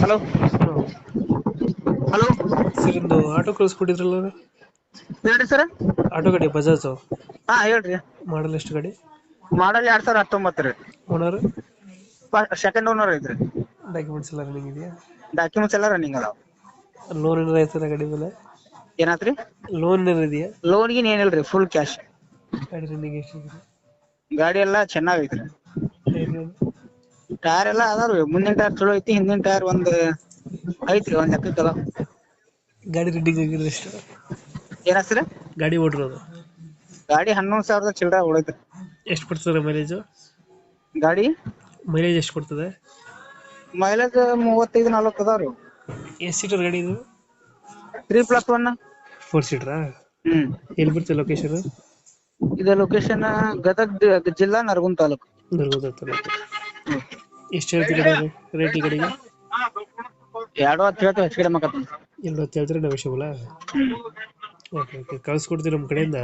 Hello. Hello. Sir ಒಂದು auto ಕಳಿಸ್ಕೊಟ್ಟಿದ್ರಲ್ಲ ಹೇಳ್ರಿ ಸರ್. ಆಟೋ ಗಾಡಿ ಬಜಾಜ್? ಹಾ ಹೇಳ್ರಿ. ಮಾಡಲ್ ಎಷ್ಟು ಗಾಡಿ? ಮಾಡಲ್ ಎರಡ್ ಸಾವಿರ ಹತ್ತೊಂಬತ್ತು ರೀ. ಓನರ್? ಸೆಕೆಂಡ್ ಓನರ್ ಐತ್ರಿ. ಡಾಕ್ಯುಮೆಂಟ್ಸ್ ಎಲ್ಲ ರನ್ನಿಂಗ್ ಇದೆಯಾ? ಡಾಕ್ಯುಮೆಂಟ್ಸ್ ಎಲ್ಲ ರನ್ನಿಂಗ್ ಅದಾವ. ಲೋನ್ ಏನಾರ ಆಯ್ತದ ಗಾಡಿ ಮೇಲೆ? ಏನಾತ್ರಿ? ಲೋನ್ ಏನಾರ ಇದೆಯಾ? ಲೋನ್ ಏನಿಲ್ಲ ರೀ ಫುಲ್ ಕ್ಯಾಶ್ ಗಾಡಿ ರನ್ನಿಂಗ್ ಎಷ್ಟು ಗಾಡಿ ಎಲ್ಲ ಚೆನ್ನಾಗೈತ್ರಿ. ಟೈರ್ ಎಲ್ಲಾ ಅದಾವ್ರಿ. ಮುಂದಿನ ಟೈರ್ ಚಲೋ ಐತಿ ಹಿಂದಿನ ಟೈರ್ ಒಂದ್ ಐತ್ರಿ ಒಂದ್ ಲೆಕ್ಕಕ್ಕೆ ಅದಾವ. ಗಾಡಿ ರೆಡಿ ಆಗಿರೋದು ಎಷ್ಟು ಏನಾತ್ರಿ ಗಾಡಿ ಓಡಿರೋದು? ಗಾಡಿ ಹನ್ನೊಂದ್ ಸಾವಿರದ ಚಿಲ್ಲರ ಓಡೈತ್ರಿ ಎಷ್ಟು ಕೊಡ್ತದೆ ಮೈಲೇಜು ಗಾಡಿ? ಮೈಲೇಜ್ ಎಷ್ಟು ಕೊಡ್ತದೆ? ಮೈಲೇಜ್ ಮೂವತ್ತೈದು ನಲ್ವತ್ತು ಅದಾವ್ರಿ. ಎಷ್ಟು ಸೀಟರ್ ಗಾಡಿ ಇದು? Three plus one. ಫೋರ್ ಸೀಟ್ರಾ ಹ್ಮ್. ಎಲ್ಲಿ ಬರ್ತದೆ ಲೊಕೇಶನ್ ಇದು ಲೊಕೇಶನ್ ಗದಗ್ ಜಿಲ್ಲಾ ನರಗುಂದ ತಾಲೂಕು. ಎಷ್ಟು ಹೇಳ್ತೀರಿ ರೇಟ್ ಈ ಕಡೆಗೆ ಎರಡು ಹತ್ತು ಹೇಳ್ತೇವೆ ಹೆಚ್ಚು ಕಡಿಮೆ ಆಗತ್ತೆ ಎರಡು ಹತ್ತು ಹೇಳ್ತೀರಿ ನೆಗೋಷಿಯಬಲ ಓಕೆ ಓಕೆ. ಕಳ್ಸ್ಕೊಡ್ತೀವಿ ನಮ್ಮ ಕಡೆಯಿಂದ.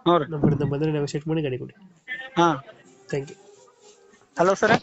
ಹ್ಞೂ ರೀ. ನಮ್ಮ ಕಡೆಯಿಂದ ಬಂದರೆ ನೆಗೋಷಿಯೇಟ್ ಮಾಡಿ ಗಾಡಿ ಕೊಡಿ. ಹಾ. Thank you hello sir